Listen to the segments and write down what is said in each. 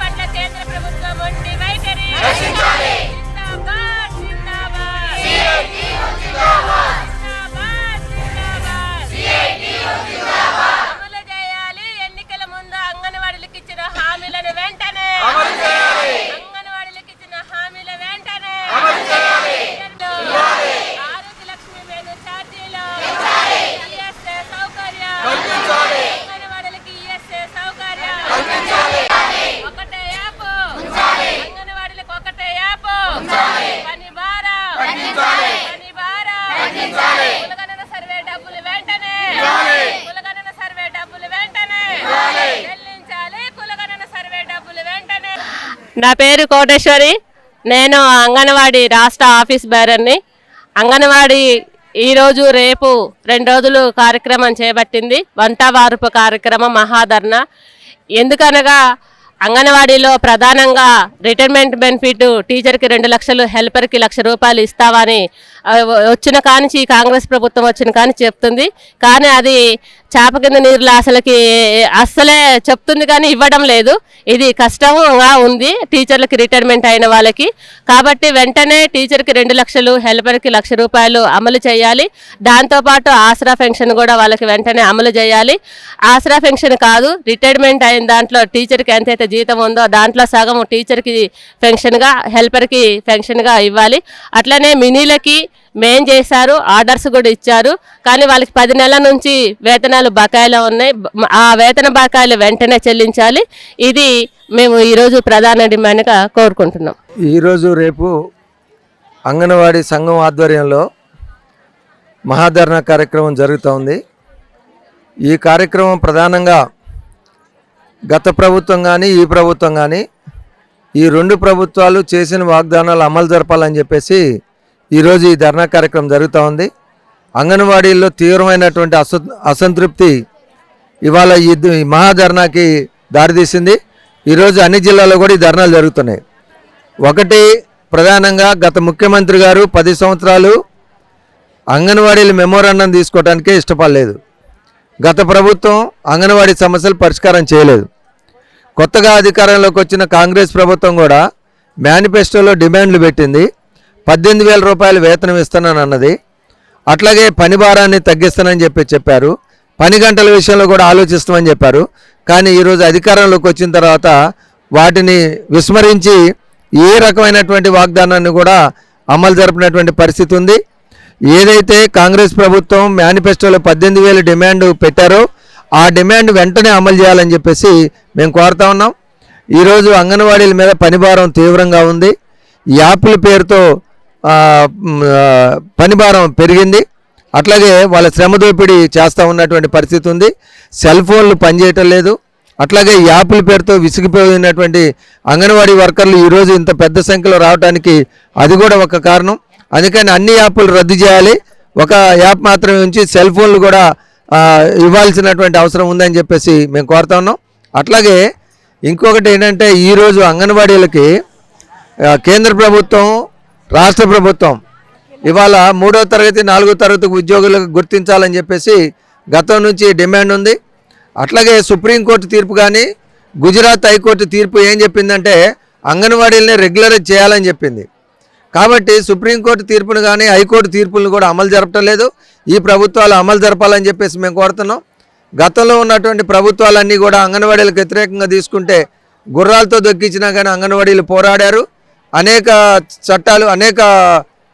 పట్ల కేంద్ర ప్రభుత్వం ఉండి వైఖరి. నా పేరు కోటేశ్వరి. నేను అంగన్వాడీ రాష్ట్ర ఆఫీస్ బేరర్ని. అంగన్వాడీ ఈరోజు రేపు రెండు రోజులు కార్యక్రమం చేపట్టింది. వంట వార్పు కార్యక్రమం మహాధర్ణ ఎందుకనగా అంగన్వాడీలో ప్రధానంగా రిటైర్మెంట్ బెనిఫిట్ టీచర్కి రెండు లక్షలు హెల్పర్కి లక్ష రూపాయలు ఇస్తామని వచ్చిన కానించి కాంగ్రెస్ ప్రభుత్వం వచ్చిన కానీ చెప్తుంది. కానీ అది చేప కింద నీరులో అసలుకి అస్సలే చెప్తుంది కానీ ఇవ్వడం లేదు. ఇది కష్టంగా ఉంది టీచర్లకి రిటైర్మెంట్ అయిన వాళ్ళకి. కాబట్టి వెంటనే టీచర్కి రెండు లక్షలు హెల్పర్కి లక్ష రూపాయలు అమలు చేయాలి. దాంతోపాటు ఆసరా పెన్షన్ కూడా వాళ్ళకి వెంటనే అమలు చేయాలి. ఆసరా పెన్షన్ కాదు రిటైర్మెంట్ అయిన దాంట్లో టీచర్కి ఎంతైతే జీతం ఉందో దాంట్లో సగం టీచర్కి పెన్షన్గా హెల్పర్కి పెన్షన్గా ఇవ్వాలి. అట్లనే మినీలకి మేం చేశారు ఆర్డర్స్ కూడా ఇచ్చారు. కానీ వాళ్ళకి పది నెలల నుంచి వేతనాలు బకాయిలు ఉన్నాయి. ఆ వేతన బకాయిలు వెంటనే చెల్లించాలి. ఇది మేము ఈరోజు ప్రధాన డిమాండ్గా కోరుకుంటున్నాం. ఈరోజు రేపు అంగన్వాడీ సంఘం ఆధ్వర్యంలో మహాధరణ కార్యక్రమం జరుగుతోంది ఈ కార్యక్రమం ప్రధానంగా గత ప్రభుత్వం కానీ ఈ ప్రభుత్వం కానీ ఈ రెండు ప్రభుత్వాలు చేసిన వాగ్దానాలు అమలు జరపాలని చెప్పేసి ఈరోజు ఈ ధర్నా కార్యక్రమం జరుగుతూ ఉంది. అంగన్వాడీల్లో తీవ్రమైనటువంటి అస అసంతృప్తి ఇవాళ ఈ మహాధర్నాకి దారితీసింది. ఈరోజు అన్ని జిల్లాల్లో కూడా ఈ ధర్నాలు జరుగుతున్నాయి. ఒకటి ప్రధానంగా గత ముఖ్యమంత్రి గారు పది సంవత్సరాలు అంగన్వాడీలు మెమోరాండం తీసుకోవడానికే ఇష్టపడలేదు. గత ప్రభుత్వం అంగన్వాడీ సమస్యలు పరిష్కారం చేయలేదు. కొత్తగా అధికారంలోకి వచ్చిన కాంగ్రెస్ ప్రభుత్వం కూడా మేనిఫెస్టోలో డిమాండ్లు పెట్టింది. పద్దెనిమిది వేల రూపాయలు వేతనం ఇస్తున్నాను అన్నది. అట్లాగే పని భారాన్ని తగ్గిస్తానని చెప్పి చెప్పారు. పని గంటల విషయంలో కూడా ఆలోచిస్తామని చెప్పారు. కానీ ఈరోజు అధికారంలోకి వచ్చిన తర్వాత వాటిని విస్మరించి ఏ రకమైనటువంటి వాగ్దానాన్ని కూడా అమలు జరిపినటువంటి పరిస్థితి ఉంది. ఏదైతే కాంగ్రెస్ ప్రభుత్వం మేనిఫెస్టోలో పద్దెనిమిది వేలు డిమాండ్ పెట్టారో ఆ డిమాండ్ వెంటనే అమలు చేయాలని చెప్పేసి మేము కోరుతా ఉన్నాం. ఈరోజు అంగన్వాడీల మీద పనిభారం తీవ్రంగా ఉంది. యాప్ల పేరుతో పనిభారం పెరిగింది. అట్లాగే వాళ్ళ శ్రమ దోపిడీ చేస్తూ ఉన్నటువంటి పరిస్థితి ఉంది. సెల్ ఫోన్లు పనిచేయటం లేదు. అట్లాగే యాప్ల పేరుతో విసిగిపోయినటువంటి అంగన్వాడీ వర్కర్లు ఈరోజు ఇంత పెద్ద సంఖ్యలో రావడానికి అది కూడా ఒక కారణం. అందుకని అన్ని యాప్లు రద్దు చేయాలి. ఒక యాప్ మాత్రమే ఉంచి సెల్ ఫోన్లు కూడా ఇవ్వాల్సినటువంటి అవసరం ఉందని చెప్పేసి మేము కోరుతా ఉన్నాం. అట్లాగే ఇంకొకటి ఏంటంటే ఈరోజు అంగన్వాడీలకి కేంద్ర ప్రభుత్వం రాష్ట్ర ప్రభుత్వం ఇవాళ మూడో తరగతి నాలుగో తరగతి ఉద్యోగులకు గుర్తించాలని చెప్పేసి గతం నుంచి డిమాండ్ ఉంది. అట్లాగే సుప్రీంకోర్టు తీర్పు కానీ గుజరాత్ హైకోర్టు తీర్పు ఏం చెప్పిందంటే అంగన్వాడీలని రెగ్యులరైజ్ చేయాలని చెప్పింది. కాబట్టి సుప్రీంకోర్టు తీర్పును కానీ హైకోర్టు తీర్పులను కూడా అమలు జరపటం లేదు. ఈ ప్రభుత్వాలు అమలు జరపాలని చెప్పేసి మేము కోరుతున్నాం. గతంలో ఉన్నటువంటి ప్రభుత్వాలన్నీ కూడా అంగన్వాడీలకు వ్యతిరేకంగా తీసుకుంటే గుర్రాలతో దొక్కించినా కానీ అంగన్వాడీలు పోరాడారు. అనేక చట్టాలు అనేక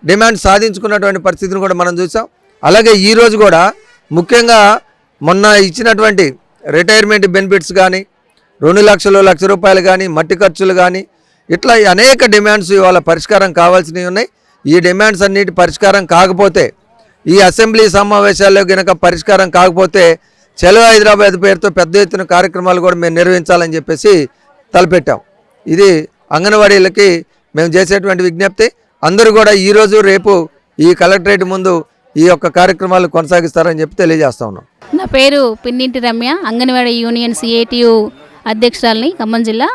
డిమాండ్ సాధించుకున్నటువంటి పరిస్థితిని కూడా మనం చూసాం. అలాగే ఈరోజు కూడా ముఖ్యంగా మొన్న ఇచ్చినటువంటి రిటైర్మెంట్ బెనిఫిట్స్ కానీ రెండు లక్షలు లక్ష రూపాయలు కానీ మట్టి ఖర్చులు కానీ ఇట్లా అనేక డిమాండ్స్ ఇవాళ పరిష్కారం కావాల్సినవి ఉన్నాయి. ఈ డిమాండ్స్ అన్నిటి పరిష్కారం కాకపోతే ఈ అసెంబ్లీ సమావేశాల్లో గనక పరిష్కారం కాకపోతే చలో హైదరాబాద్ పేరుతో పెద్ద ఎత్తున కార్యక్రమాలు కూడా మేము నిర్వహించాలని చెప్పేసి తలపెట్టాం. ఇది అంగన్వాడీలకి మేము చేసేటువంటి విజ్ఞప్తి అందరూ కూడా ఈరోజు రేపు ఈ కలెక్టరేట్ ముందు ఈ యొక్క కార్యక్రమాలు కొనసాగిస్తారని చెప్పి తెలియజేస్తా ఉన్నాం. నా పేరు పిన్నింటి రమ్య అంగన్వాడీ యూనియన్ సిఐటియు అధ్యక్షురాలని ఖమ్మం జిల్లా.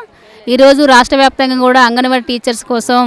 ఈరోజు రాష్ట్ర వ్యాప్తంగా కూడా అంగన్వాడీ టీచర్స్ కోసం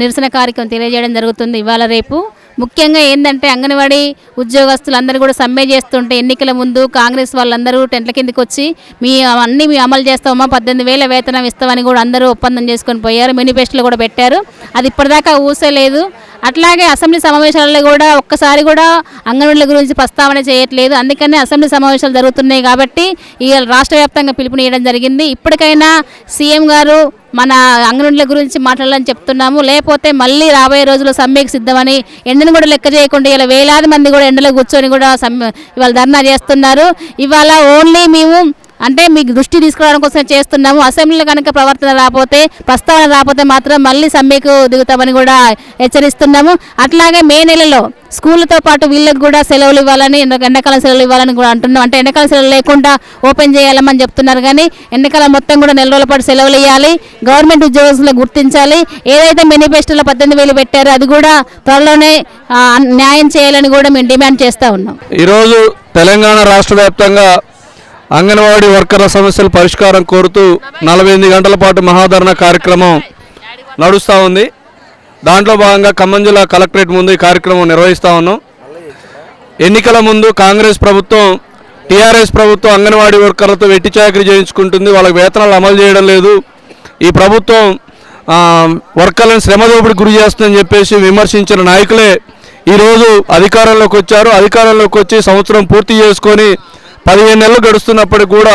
నిరసన కార్యక్రమం తెలియజేయడం జరుగుతుంది. ఇవాళ రేపు ముఖ్యంగా ఏంటంటే అంగన్వాడీ ఉద్యోగస్తులందరూ కూడా సమ్మె చేస్తుంటే ఎన్నికల ముందు కాంగ్రెస్ వాళ్ళందరూ టెంట్ల కిందకి వచ్చి మీ అన్నీ మీ అమలు చేస్తామా పద్దెనిమిది వేల వేతనం ఇస్తామని కూడా అందరూ ఒప్పందం చేసుకొని పోయారు మేనిఫెస్టోలో కూడా పెట్టారు. అది ఇప్పటిదాకా ఊసలేదు. అట్లాగే అసెంబ్లీ సమావేశాలలో కూడా ఒక్కసారి కూడా అంగన్వాడీల గురించి ప్రస్తావన చేయట్లేదు. అందుకనే అసెంబ్లీ సమావేశాలు జరుగుతున్నాయి కాబట్టి ఈ రాష్ట్ర వ్యాప్తంగా పిలుపునియడం జరిగింది. ఇప్పటికైనా సీఎం గారు మన అంగన్వాడీల గురించి మాట్లాడాలని చెప్తున్నాము. లేకపోతే మళ్ళీ రాబోయే రోజుల్లో సమ్మెకి సిద్ధమని ఎండను కూడా లెక్క చేయకుండా ఇలా వేలాది మంది కూడా ఎండలో కూర్చొని కూడా సమ్మె ఇవాళ ధర్నా చేస్తున్నారు. ఇవాళ ఓన్లీ మేము అంటే మీకు దృష్టి తీసుకురావడం కోసం చేస్తున్నాము. అసెంబ్లీలో కనుక ప్రవర్తన రాకపోతే ప్రస్తావన రాకపోతే మాత్రం మళ్ళీ సమ్మెకు దిగుతామని కూడా హెచ్చరిస్తున్నాము. అట్లాగే మే నెలలో స్కూళ్ళతో పాటు వీళ్ళకి కూడా సెలవులు ఇవ్వాలని ఎండాకాలం సెలవులు ఇవ్వాలని కూడా అంటున్నాం. అంటే ఎండాకాలం సెలవులు లేకుండా ఓపెన్ చేయాలని చెప్తున్నారు కానీ ఎండాకాలం మొత్తం కూడా నెల రోజుల పాటు సెలవులు ఇవ్వాలి. గవర్నమెంట్ ఉద్యోగస్తులు గుర్తించాలి. ఏదైతే మేనిఫెస్టోలో పద్దెనిమిది వేలు పెట్టారో అది కూడా త్వరలోనే న్యాయం చేయాలని కూడా మేము డిమాండ్ చేస్తూ ఉన్నాం. ఈరోజు తెలంగాణ రాష్ట్ర వ్యాప్తంగా అంగన్వాడీ వర్కర్ల సమస్యల పరిష్కారం కోరుతూ నలభై ఎనిమిది గంటల పాటు మహాధరణ కార్యక్రమం నడుస్తూ ఉంది. దాంట్లో భాగంగా ఖమ్మం జిల్లా కలెక్టరేట్ ముందు ఈ కార్యక్రమం నిర్వహిస్తూ ఉన్నాం. ఎన్నికల ముందు కాంగ్రెస్ ప్రభుత్వం టీఆర్ఎస్ ప్రభుత్వం అంగన్వాడీ వర్కర్లతో వెట్టి చాకరీ చేయించుకుంటుంది. వాళ్ళకి వేతనాలు అమలు చేయడం లేదు. ఈ ప్రభుత్వం వర్కర్లను శ్రమదోపిడికి గురి చేస్తుందని చెప్పేసి విమర్శించిన నాయకులే ఈరోజు అధికారంలోకి వచ్చారు. అధికారంలోకి వచ్చి సంవత్సరం పూర్తి చేసుకొని పదిహేను నెలలు గడుస్తున్నప్పటికి కూడా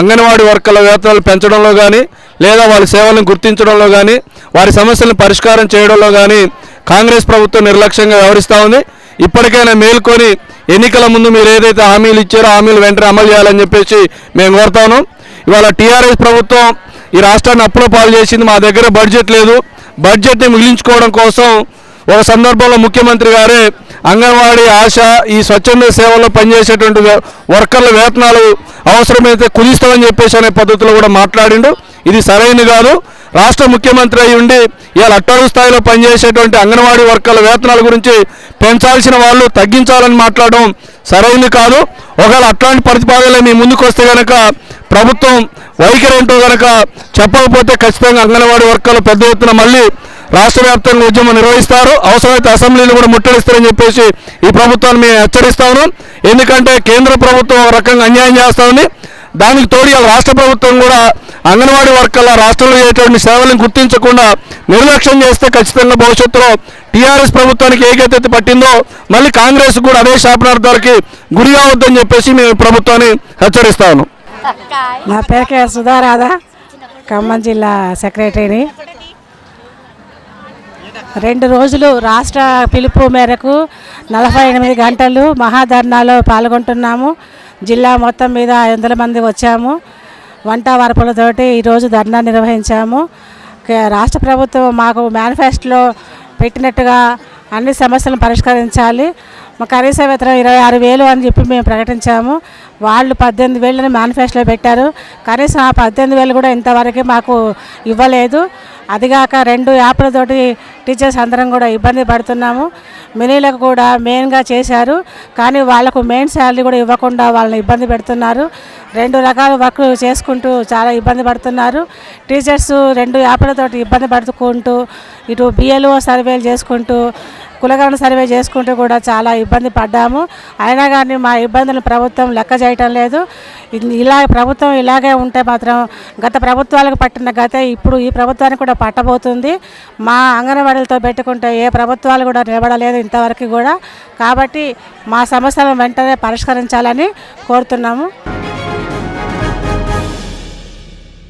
అంగన్వాడీ వర్కర్ల వేతనాలు పెంచడంలో కానీ లేదా వాళ్ళ సేవలను గుర్తించడంలో కానీ వారి సమస్యలను పరిష్కారం చేయడంలో కానీ కాంగ్రెస్ ప్రభుత్వం నిర్లక్ష్యంగా వ్యవహరిస్తూ ఉంది. ఇప్పటికైనా మేల్కొని ఎన్నికల ముందు మీరు ఏదైతే హామీలు ఇచ్చారో హామీలు వెంటనే అమలు చేయాలని చెప్పేసి మేము కోరుతాను ఇవాళ టీఆర్ఎస్ ప్రభుత్వం ఈ రాష్ట్రాన్ని అప్పుల పాలు చేసింది మా దగ్గర బడ్జెట్ లేదు. బడ్జెట్ని మిగిలించుకోవడం కోసం ఒక సందర్భంలో ముఖ్యమంత్రి గారే అంగన్వాడీ ఆశ ఈ స్వచ్ఛంద సేవలో పనిచేసేటువంటి వర్కర్ల వేతనాలు అవసరమైతే కుదిస్తామని చెప్పేసి అనే పద్ధతిలో కూడా మాట్లాడిండు. ఇది సరైనది కాదు. రాష్ట్ర ముఖ్యమంత్రి అయి ఉండి ఇవాళ అట్టడుగు స్థాయిలో పనిచేసేటువంటి అంగన్వాడీ వర్కర్ల వేతనాల గురించి పెంచాల్సిన వాళ్ళు తగ్గించాలని మాట్లాడడం సరైనది కాదు. ఒకవేళ అట్లాంటి ప్రతిపాదనలు మీ ముందుకు వస్తే కనుక ప్రభుత్వం వైఖరి ఏంటో కనుక చెప్పకపోతే ఖచ్చితంగా అంగన్వాడీ వర్కర్లు పెద్ద ఎత్తున మళ్ళీ రాష్ట్ర వ్యాప్తంగా ఉద్యమం నిర్వహిస్తారు. అవసరమైతే అసెంబ్లీని కూడా ముట్టడిస్తారని చెప్పేసి ఈ ప్రభుత్వాన్ని మేము హెచ్చరిస్తా ఎందుకంటే కేంద్ర ప్రభుత్వం ఒక రకంగా అన్యాయం చేస్తా ఉంది. దానికి తోడు రాష్ట్ర ప్రభుత్వం కూడా అంగన్వాడీ వర్కర్ల రాష్ట్రంలో చేసేటువంటి సేవలను గుర్తించకుండా నిర్లక్ష్యం చేస్తే ఖచ్చితంగా భవిష్యత్తులో టీఆర్ఎస్ ప్రభుత్వానికి ఏకైతే పట్టిందో మళ్ళీ కాంగ్రెస్ కూడా అదే శాపనార్థాలకి గురి కావద్దని చెప్పేసి మేము ప్రభుత్వాన్ని హెచ్చరిస్తాను నా పేరు సుధారాధ ఖమ్మం జిల్లా సెక్రటరీని. రెండు రోజులు రాష్ట్ర పిలుపు మేరకు నలభై ఎనిమిది గంటలు మహాధర్నాలో పాల్గొంటున్నాము. జిల్లా మొత్తం మీద ఐదు వందల మంది వచ్చాము. వంట వరపులతోటి ఈరోజు ధర్నా నిర్వహించాము. రాష్ట్ర ప్రభుత్వం మాకు మేనిఫెస్టోలో పెట్టినట్టుగా అన్ని సమస్యలను పరిష్కరించాలి. మా కనీస వేతనం ఇరవై ఆరు వేలు అని చెప్పి మేము ప్రకటించాము. వాళ్ళు పద్దెనిమిది వేలని మేనిఫెస్టోలో పెట్టారు. కనీసం ఆ పద్దెనిమిది వేలు కూడా ఇంతవరకు మాకు ఇవ్వలేదు. అదిగాక రెండు యాప్లతోటి టీచర్స్ అందరం కూడా ఇబ్బంది పడుతున్నాము. మినీలకు కూడా మెయిన్గా చేశారు. కానీ వాళ్ళకు మెయిన్ శాలరీ కూడా ఇవ్వకుండా వాళ్ళని ఇబ్బంది పెడుతున్నారు. రెండు రకాల వర్క్ చేసుకుంటూ చాలా ఇబ్బంది పడుతున్నారు. టీచర్స్ రెండు యాప్లతోటి ఇబ్బంది పడుకుంటూ ఇటు బిఎల్ఓ సర్వేలు చేసుకుంటూ కులగరణ సర్వే చేసుకుంటూ కూడా చాలా ఇబ్బంది పడ్డాము. అయినా కానీ మా ఇబ్బందులు ప్రభుత్వం లెక్క చేయటం లేదు. ఇలా ప్రభుత్వం ఇలాగే ఉంటే మాత్రం గత ప్రభుత్వాలకు పట్టిన గత ఇప్పుడు ఈ ప్రభుత్వానికి కూడా పట్టబోతుంది. మా అంగన్వాడీలతో పెట్టుకుంటే ఏ ప్రభుత్వాలు కూడా నిలబడలేదు ఇంతవరకు కూడా. కాబట్టి మా సమస్యలను వెంటనే పరిష్కరించాలని కోరుతున్నాము.